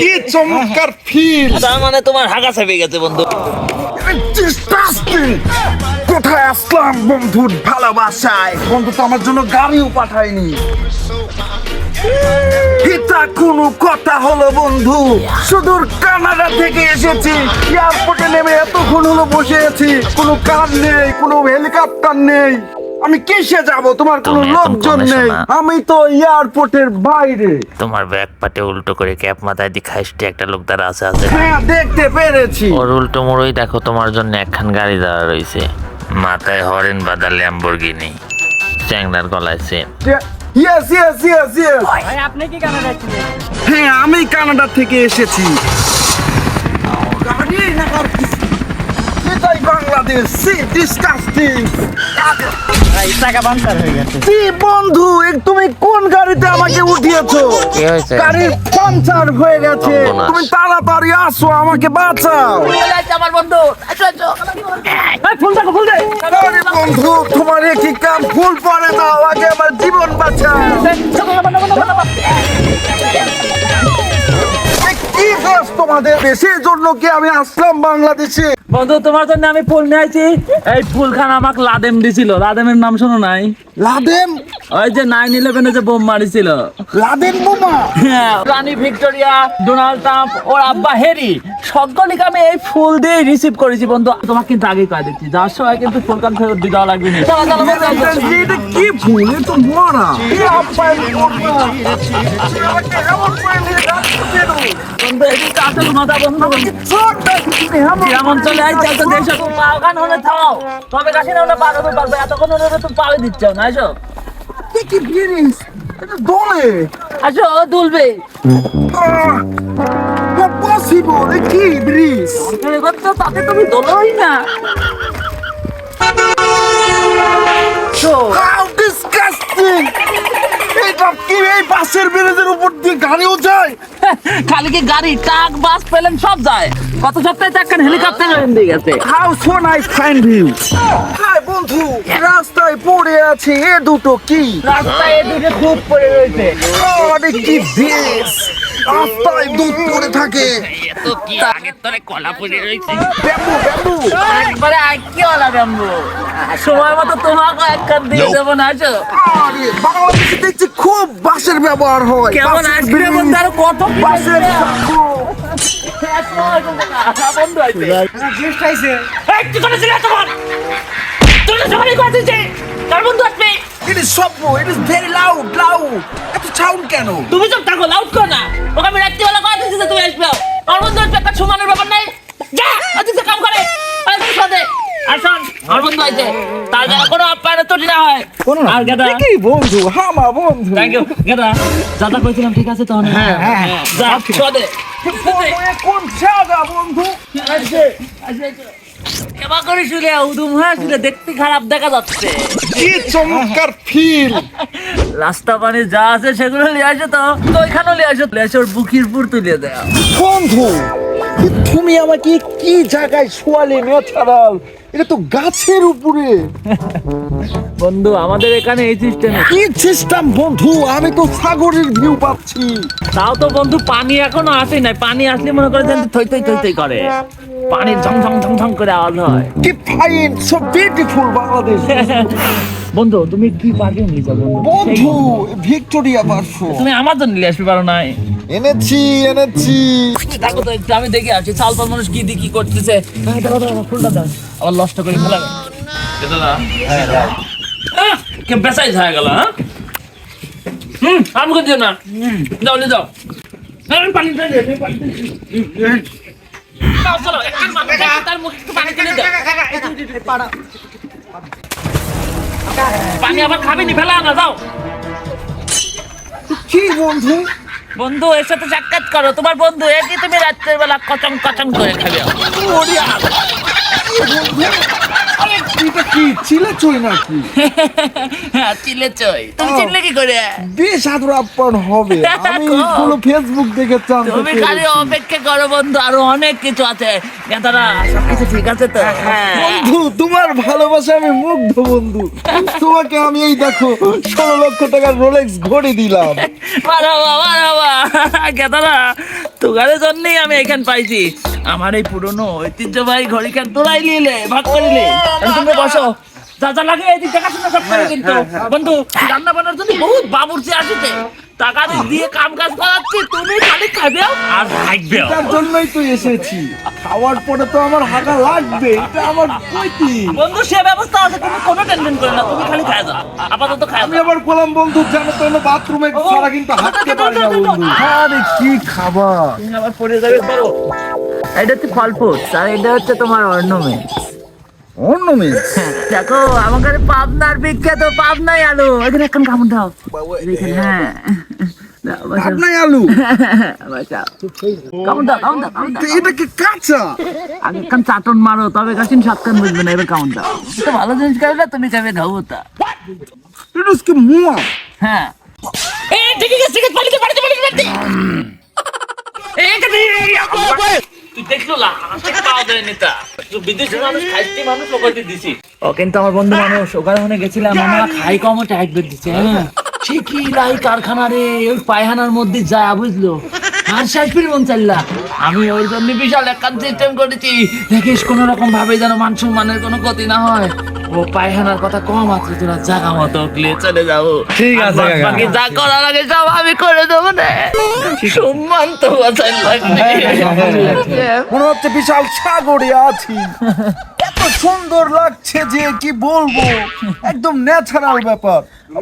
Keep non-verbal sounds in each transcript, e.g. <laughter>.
কি চমৎকার ফিল তার মানে তোমার হাগা চেপে গেছে বন্ধু। কোথায় আসলাম বন্ধুর ভালোবাসায়। বন্ধু তো আমার জন্য গাড়িও পাঠায়নি। এটা কোনো কথা হলো বন্ধু। সুদূর কানাডা থেকে এসেছি। এয়ারপোর্টে নেমে এতক্ষণ হলো বসে আছি। কোনো কার নেই কোনো হেলিকপ্টার নেই। আমি কিসে যাব? তোমার কোনো তুমি লোকজন নেই। শোনা। আমি তো এয়ারপোর্টের বাইরে। তোমার ব্যাগ পাটে উল্টো করে ক্যাপ মাথায় দিয়ে খাইস্টে একটা লোক দ্বারা আছে আছে। হ্যাঁ দেখতে পেরেছি। ওর উল্টো মোড়ই দেখো তোমার জন্য একখান গাড়ি দাঁড়া রয়েছে মাথায় হরেন বাদা ল্যাম্বরগিনি চ্যাংড়ার গলায় সেন ইয়েস ইয়েস ইয়েস ইয়েস ভাই আপনি কি কানাডা ছিলেন? হ্যাঁ আমি কানাডা থেকে এসেছি। গাড়ি না কিছু। এটাই বাংলাদেশ সি ডিসকাস্টিং টাকা বান্সার হয়ে গেছে সি বন্ধু তুমি কোন গাড়িতে আমাকে উঠিয়েছো কি হয়েছে গাড়ির পাংচার হয়ে গেছে তুমি তাড়াতাড়ি আসো আমাকে বাঁচাও আমার বন্ধু আচ্ছা আচ্ছা বন্ধু তোমার কি কাম ফুল পরে দাও আগে আমার জীবন বাঁচাও কি দোষ তোমাদের সেই জন্য কি আমি আসলাম বাংলাদেশে বন্ধু তোমার জন্য আমি ফুল নিয়ে আইছি এই ফুল খান আমাকে লাদেম দিছিল লাদেমের নাম শোনো নাই লাদেন ওই যে নাইন ইলেভেনে যে বোম মারিছিল লাদেন বোমা হ্যাঁ, রানী ভিক্টোরিয়া ডোনাল্ড ট্রাম্প ওর আব্বা হেরি সকলকে আমি এই ফুল দিয়ে রিসিভ করেছি বন্ধু তোমাকে কিন্তু আগে কয়ে দিচ্ছি যার সময় কিন্তু ফুল কান ফেরত দিয়ে দেওয়া লাগবে না চলো, চলো, বন্ধু, চলো। এটা কি ফুল তো মরা দোলে আসো দুলবে পসিবল কি ব্রিজ তাতে তুমি দোলোই না এটা কি এই বাসের ব্রিজের উপর দিয়ে গাড়িও যায়? <laughs> খালি কি গাড়ি ট্রাক বাস পেলেন সব যায়? গত সপ্তাহে তো একটা হেলিকপ্টার দিয়ে গেছে। How so nice fine view hi বন্ধু রাস্তায় পড়ে আছে এ দুটো কি? রাস্তায় এ দুটো খুব পড়ে রয়েছে। আরে কি বেশ। রাস্তায় দুধ পড়ে থাকে। এত কি আগে তোরে কলা পড়ে রয়েছে? Bamboo bamboo. একবারে আঁকি ওলা গাম্বো সময় মতো তোমাকে একখান দিয়ে দেবো না আসো। আরে বাংলাদেশে দেখছি খুব বাসের ব্যবহার হয়। কেমন বাসের আইসক্রিমের ব্রিজ, কত বাসের। বন্ধু আছে। এই, কি করেছিলি এতক্ষণ? তুই তো সকালেই করে। বন্ধু আসবে। It is স্বপ্ন it is very loud loud. এত সাউন্ড কেন? তুমি চুপ থাকো লাউড করো না। ওকে আমি রাত্রিবেলা কথা দিচ্ছি যে তুমি আসবে? আসবে একটা সুমানের ব্যাপার নাই। যা অতিথি কাম করে। তুমি সাথে আর শোন বন্ধু আছে। তার যেন কোনো আপ্যায়ন ত্রুটি না হয়। আর গেদা। কি বন্ধু? হামা বন্ধু। থ্যাংক ইউ গেদা। যা কইছিলাম ঠিক আছে তখন হ্যাঁ হ্যাঁ যা সাথে কোন জায়গা বন্ধু? আসবে আসবে। করে শুলে উদুম হয়ে শুলে দেখতে খারাপ দেখা যাচ্ছে। কি চমৎকার ফিল রাস্তা পানি যা আছে সেগুলো নিয়ে আসো তো। তো ওইখানেও নিয়ে আসো। ওর বুকির পুর তুলে দেয় বন্ধু তুমি আমাকে কি জায়গায় শোয়ালে এটা তো গাছের উপরে। বন্ধু আমাদের এখানে এই সিস্টেম কি সিস্টেম বন্ধু? আমি তো সাগরের ভিউ পাচ্ছি। তাও তো বন্ধু পানি এখনও আসে নাই। পানি আসলে মনে করে থই থই থই থই করে। পানির ঝং ঝং ঝং ঝং করে আওয়াজ হয়। কি ফাইন সো বিউটিফুল বাংলাদেশ বন্ধু তুমি কি পারফিউম নিয়ে যাব বন্ধু? ভিক্টোরিয়া পারফিউম তুমি আমার জন্য নিয়ে আসতে পারো নাই। এনেছি এনেছি। দেখো তো একটু আমি দেখে আসছি চাল পাল মানুষ কি দিয়ে কি করতেছে। দাও, দাও, দাও, ফুলটা দাও। আবার নষ্ট করে ফেলাবে দাদা হ্যাঁ কে বেসাইজ হয়ে গেল হ্যাঁ? হুম আমাকে দিও না। যাও নিয়ে যাও। হ্যাঁ, পানি দিয়ে পানি পানি আবার খাবি ফেলা না যাও কি বন্ধু বন্ধু এর সাথে সাক্ষাৎ করো। তোমার বন্ধু একই তুমি রাত্রের বেলা কচং কচং করে খাবে? আরে এটা কি চিলে চই নাকি? হ্যাঁ চিলে চই। তুমি চিনলে কি করে? বেশ আদর আপ্যায়ন হবে। <laughs> আমি। ফেসবুক দেখে জানতে তুমি খালি অপেক্ষা করো বন্ধু আরও অনেক কিছু আছে। নেতারা সবকিছু ঠিক আছে তো? হ্যাঁ। বন্ধু তোমার ভালোবাসা আমি মুগ্ধ বন্ধু। তোমাকে আমি এই দেখো ষোলো লক্ষ টাকার রোলেক্স ঘড়ি দিলাম। মারাবা গেদারা তোগারের জন্যই আমি এখান পাইছি। আমার এই পুরনো ঐতিহ্যবাহী ঘড়ি খান তোরাই নিলে। ভাগ করিলে তুমি বসো। যা যা লাগে এদিক দেখাশোনা সব করে কিন্তু। বন্ধু রান্না বান্নার জন্য বহুত বাবুর্চি আসিতে টাকা দিয়ে কাম কাজ করাচ্ছি তুমি খালি খাবে আর থাকবে তার জন্যই তো এসেছি। খাওয়ার পরে তো আমার হাগা লাগবে এটা আমার কইতি বন্ধু সে ব্যবস্থা আছে তুমি কোনো টেনশন করে না তুমি খালি খায় যাও। আপাতত খায় আমি আবার বললাম বন্ধু জানো তো না বাথরুমে ছাড়া কিন্তু হাঁটতে পারি না বন্ধু। আরে কি খাবার? তুমি আবার পড়ে যাবে পারো এটা হচ্ছে ফল ফুড আর এটা হচ্ছে তোমার অর্ণমেন্ট অর্নামেন্টস? দেখো আমাদের পাবনার বিখ্যাত পাবনাই আলু। এখানে এখন কামড় দাও। হ্যাঁ। আলু? <laughs> এটা কি কাঁচা? আগে কান চাটন মারো তবে কাছিন সাত কান বুঝবে না এবার তো ভালো জিনিস খাবে না তুমি খাবে এটা মুয়া? হ্যাঁ। এ ঠিক আছে ঠিক আছে পালিতে পালিতে পালিতে পালিতে কিন্তু আমার বন্ধু মানুষ ওখানে গেছিলাম আমরা খাই কম টাইট বের দিছে হ্যাঁ ঠিকই লাই কারখানা রে ওই পায়খানার মধ্যে যায় বুঝলো? আর শেষ মন চাইলা আমি ওই জন্য বিশাল একটা সিস্টেম করেছি। দেখিস কোন রকম ভাবে যেন মান সম্মানের কোনো ক্ষতি না হয়। ও পায়খানার কথা কম আছে তোরা জাগা মতো উঠলে চলে যাব ঠিক আছে। বাকি যা করার আগে সব আমি করে দেবো না। সম্মান তো বাঁচাই লাগবে। মনে হচ্ছে বিশাল সাগরে আছি। সুন্দর লাগছে যে কি বলব? একদম ন্যাচারাল ব্যাপার।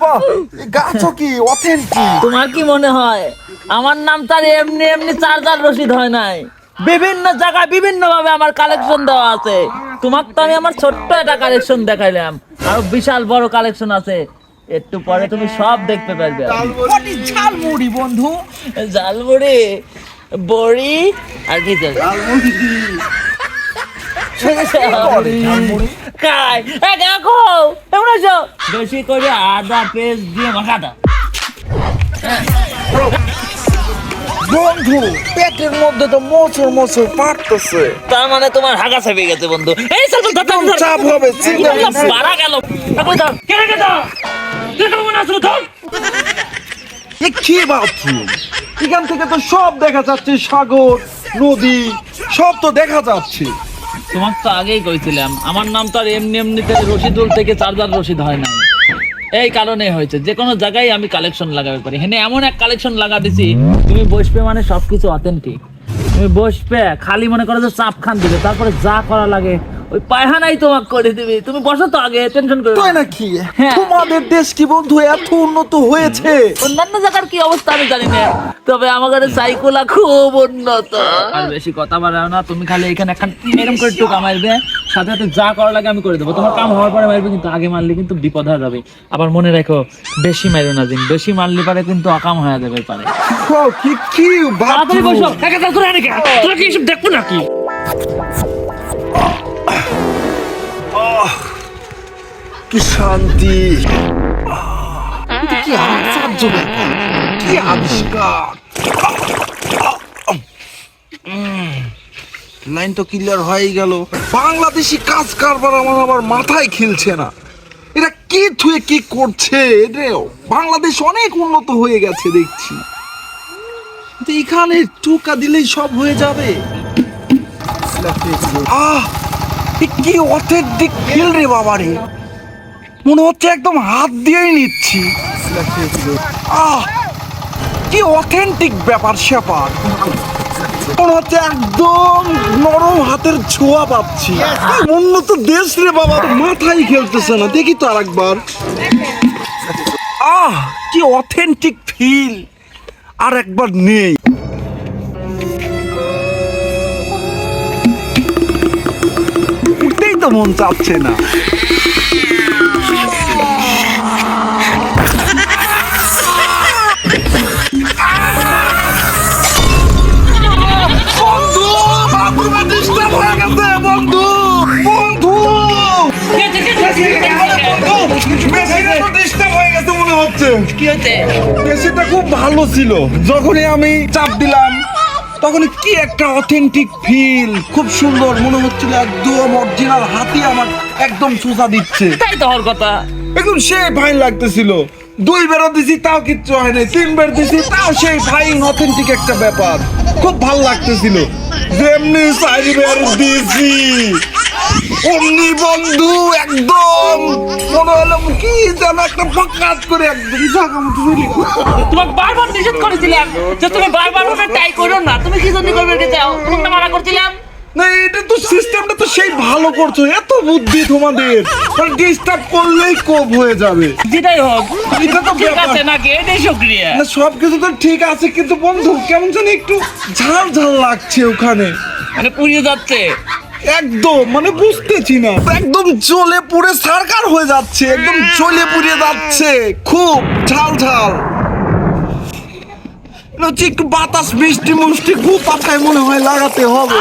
বাহ, এই গাছও কি অথেন্টিক তোমার কি মনে হয়? আমার নাম তার এমনি এমনি চার্জার রসিদ হয় নাই। বিভিন্ন জায়গায় বিভিন্ন ভাবে আমার কালেকশন দেওয়া আছে। তোমাকে তো আমি আমার ছোট্ট একটা কালেকশন দেখাইলাম। আর বিশাল বড় কালেকশন আছে। একটু পরে তুমি সব দেখতে পারবে। কটি ঝালমুড়ি বন্ধু। জালমুড়ি বড়ি আর কি জানি। বেশি করে আদা পেস্ট দিয়ে মাখা দাও বন্ধু পেটের মধ্যে তো মোচড় মোচড় পারতেছে তার মানে তোমার হাগা চেপে গেছে বন্ধু। এই। চাপ হবে চিন্তা গেল। এখন দাও দেখো মনে আসলো ধর এ কি বাথরুম এখান থেকে তো সব দেখা যাচ্ছে সাগর নদী সব তো দেখা যাচ্ছে। তোমার তো আগেই কইছিলাম, আমার নাম তো আর এমনি এমনিতে রশিদুল থেকে চার্জার রশিদ হয় না এই কারণে হয়েছে, যে কোনো জায়গায় আমি কালেকশন লাগাতে পারি। হ্যাঁ এমন এক কালেকশন লাগা দিছি, তুমি বসবে মানে সবকিছু অথেন্টিক তুমি বসবে, খালি মনে করো যে চাপ খান দিবে, তারপরে যা করা লাগে ওই পায়খানাই তোমাকে করে দিবে। তুমি বসো তো আগে টেনশন করে তাই নাকি? হ্যাঁ। তোমাদের দেশ কি বন্ধু এত উন্নত হয়েছে? অন্যান্য জায়গার কি অবস্থা আমি জানি না। তবে আমাদের সাইকুলা খুব উন্নত। আর বেশি কথা বাড়াও না তুমি খালি এখানে একটা এরকম করে টুকা মারবে সাথে সাথে যা করা লাগে আমি করে দেবো। তোমার কাম হওয়ার পরে মারবে কিন্তু আগে মারলে কিন্তু বিপদ হয়ে যাবে। আবার মনে রাখো বেশি মারো না দিন বেশি মারলে পারে কিন্তু অকাম হয়ে যাবে পারে। ও, কি কি তাড়াতাড়ি বাথরুম বসো একা করে আনে তোরা কি এসব দেখব নাকি? কি শান্তি? কি আশ্চর্য ব্যাপার। কি আবিষ্কার। লাইন তো ক্লিয়ার হয়ে গেল। বাংলাদেশি কাজ কারবার আমার আবার মাথায় খেলছে না। এটা কি থুয়ে কি করছে? এটা বাংলাদেশ অনেক উন্নত হয়ে গেছে দেখছি। এখানে টুকা দিলেই সব হয়ে যাবে। আহ কি অথেন্টিক ফিল রে বাবা রে মনে হচ্ছে একদম হাত দিয়েই নিচ্ছি। আহ, কি অথেন্টিক ব্যাপার স্যাপার। মনে হচ্ছে একদম নরম হাতের ছোঁয়া পাচ্ছি। উন্নত দেশ রে বাবা, মাথায় খেলতেছে না। দেখি তো আর একবার আহ, কি অথেন্টিক ফিল আর একবার নেই। উঠতেই তো মন চাচ্ছে না। ভালো ছিল। যখনই আমি চাপ দিলাম তখন কি একটা অথেন্টিক ফিল খুব সুন্দর মনে হচ্ছিল একদম অরিজিনাল হাতি আমার একদম সোজা দিচ্ছে। তাই তো হওয়ার কথা। একদম সে ফাইন লাগতেছিল। দুই বেরো দিছি তাও কিচ্ছু হয় নাই তিন বের দিছি তাও সেই ফাইন অথেন্টিক একটা ব্যাপার। খুব ভালো লাগতেছিল। যেমনি চারি বের দিছি। অমনি বন্ধু একদম। মনে হলো কি যেন একটা পকাত করে একদম। জাগা মতো বেরিয়ে তোমাকে বারবার নিষেধ করেছিলাম যে তুমি বারবার ট্রাই করো না। তুমি কি জন্য করবে এটা তোমাকে মানা করছিলাম। না এটা তো সিস্টেমটা তো সেই ভালো করছ। এত বুদ্ধি তোমাদের। ডিস্টার্ব করলেই কোপ হয়ে যাবে। যেটাই হোক এটা তো ঠিক। আছে নাকি? এটাই না সব কিছু তো ঠিক আছে কিন্তু বন্ধু কেমন জানি একটু ঝাল ঝাল লাগছে ওখানে। মানে পুড়িয়ে যাচ্ছে। একদম মানে বুঝতেছি না। একদম জ্বলে পুড়ে সারকার হয়ে যাচ্ছে একদম জ্বলে পুড়িয়ে যাচ্ছে। খুব ঝাল ঝাল। হচ্ছে একটু বাতাস মিষ্টি মুষ্টি খুব পাতায় মনে হয় লাগাতে হবে।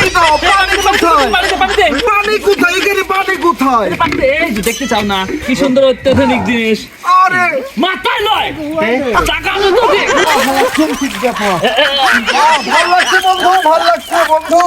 পানি দাও পানি কোথায়? পানি কোথায়? এখানে পানি কোথায়? এই যে দেখতে চাও না কি সুন্দর অত্যাধুনিক জিনিস। আরে! মাথায় নয় টাকা আমি তো ঠিক ব্যাপার। ভালো লাগছে বন্ধু ভালো লাগছে বন্ধু।